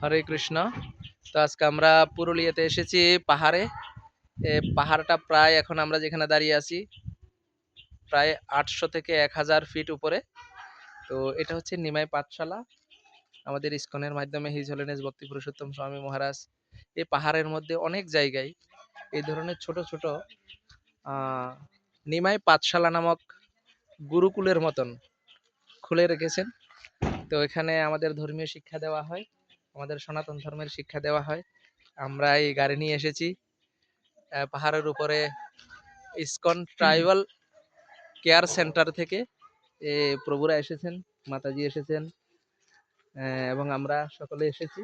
হরে কৃষ্ণ। তো আজকে আমরা পুরুলিয়াতে এসেছি পাহাড়ে। পাহাড়টা প্রায় এখন আমরা যেখানে দাঁড়িয়ে আছি, প্রায় আটশো থেকে এক হাজার ফিট উপরে। তো এটা হচ্ছে নিমাই পাঠশালা। আমাদের ইস্কনের মাধ্যমে হিজ হলেনেস ভক্তি পুরুষোত্তম স্বামী মহারাজ এই পাহাড়ের মধ্যে অনেক জায়গায় এই ধরনের ছোট ছোট নিমাই পাঠশালা নামক গুরুকুলের মতন খুলে রেখেছেন। তো এখানে আমাদের ধর্মীয় শিক্ষা দেওয়া হয়, আমাদের সনাতন ধর্মের শিক্ষা দেওয়া হয়। আমরা এই গাড়ি নিয়ে এসেছি। পাহাড়ের উপরে ইসকন ট্রাইবাল কেয়ার সেন্টার থেকে এ প্রভুরা এসেছেন, মাতাজি এসেছেন এবং আমরা সকলে এসেছি।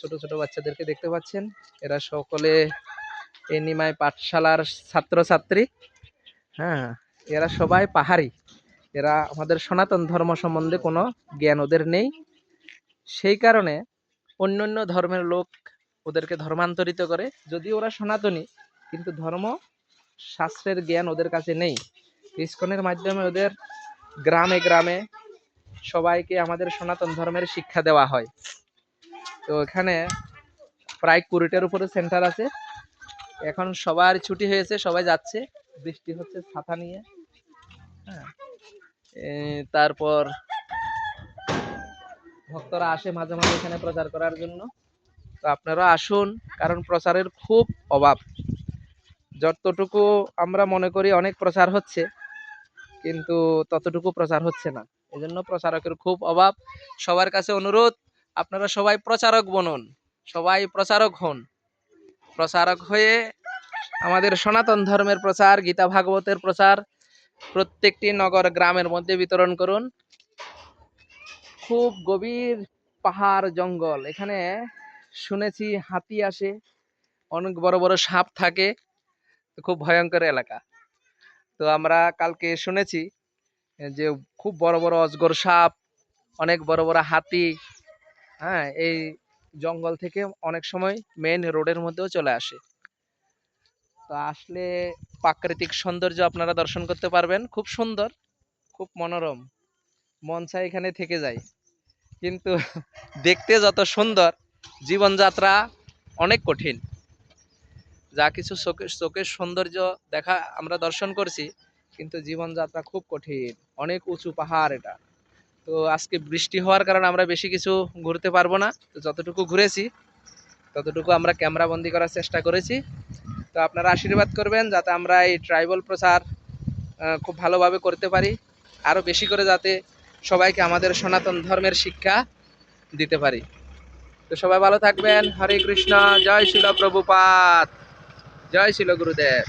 ছোট ছোট বাচ্চাদেরকে দেখতে পাচ্ছেন। এরা সকলে এই নিমাই পাঠশালার ছাত্রছাত্রী। হ্যাঁ এরা সবাই পাহাড়ি। এরা আমাদের সনাতন ধর্ম সম্বন্ধে কোনো জ্ঞান ওদের নেই। সেই কারণে অন্য অন্য ধর্মের লোক ওদেরকে ধর্মান্তরিত করে। যদিও ওরা সনাতনী, কিন্তু ধর্ম শাস্ত্রের জ্ঞান ওদের কাছে নেই। ইস্কনের মাধ্যমে ওদের গ্রামে গ্রামে সবাইকে আমাদের সনাতন ধর্মের শিক্ষা দেওয়া হয়। তো এখানে প্রায় কুড়িটার উপরে সেন্টার আছে। এখন সবার ছুটি হয়েছে, সবাই যাচ্ছে। বৃষ্টি হচ্ছে ছাতা নিয়ে। হ্যাঁ। তারপর ভক্তরা আসে মাঝে মাঝে এখানে প্রচার করার জন্য। তো আপনারা আসুন, কারণ প্রচারের খুব অভাব। যতটুকু আমরা মনে করি অনেক প্রচার হচ্ছে, কিন্তু ততটুকু প্রচার হচ্ছে না। এজন্য প্রচারকের খুব অভাব। সবার কাছে অনুরোধ, আপনারা সবাই প্রচারক বনুন, সবাই প্রচারক হন। প্রচারক হয়ে আমাদের সনাতন ধর্মের প্রচার, গীতা ভাগবতের প্রচার প্রত্যেকটি নগর গ্রামের মধ্যে বিতরণ করুন। খুব গভীর পাহাড় জঙ্গল। এখানে শুনেছি হাতি আসে, অনেক বড় বড় সাপ থাকে। খুব ভয়ঙ্কর এলাকা। তো আমরা কালকে শুনেছি যে খুব বড় বড় অজগর সাপ, অনেক বড় বড় হাতি হ্যাঁ এই জঙ্গল থেকে অনেক সময় মেন রোডের মধ্যেও চলে আসে। তো আসলে প্রাকৃতিক সৌন্দর্য আপনারা দর্শন করতে পারবেন। খুব সুন্দর, খুব মনোরম। মন চায় এখানে থেকে যায় কিন্তু দেখতে যত সুন্দর, জীবনযাত্রা অনেক কঠিন। যা কিছু চোখের চোখের সৌন্দর্য দেখা আমরা দর্শন করছি, কিন্তু জীবনযাত্রা খুব কঠিন। অনেক উঁচু পাহাড় এটা। তো আজকে বৃষ্টি হওয়ার কারণে আমরা বেশি কিছু ঘুরতে পারব না। তো যতটুকু ঘুরেছি, ততটুকু আমরা ক্যামেরাবন্দি করার চেষ্টা করেছি। তো আপনারা আশীর্বাদ করবেন যাতে আমরা এই ট্রাইবাল প্রচার খুব ভালোভাবে করতে পারি। আরও বেশি করে যাতে সবাইকে আমাদের সনাতন ধর্মের শিক্ষা দিতে পারি। তো সবাই ভালো থাকবেন। হরে কৃষ্ণ। জয় শিল প্রভুপাত। জয় শিল গুরুদেব।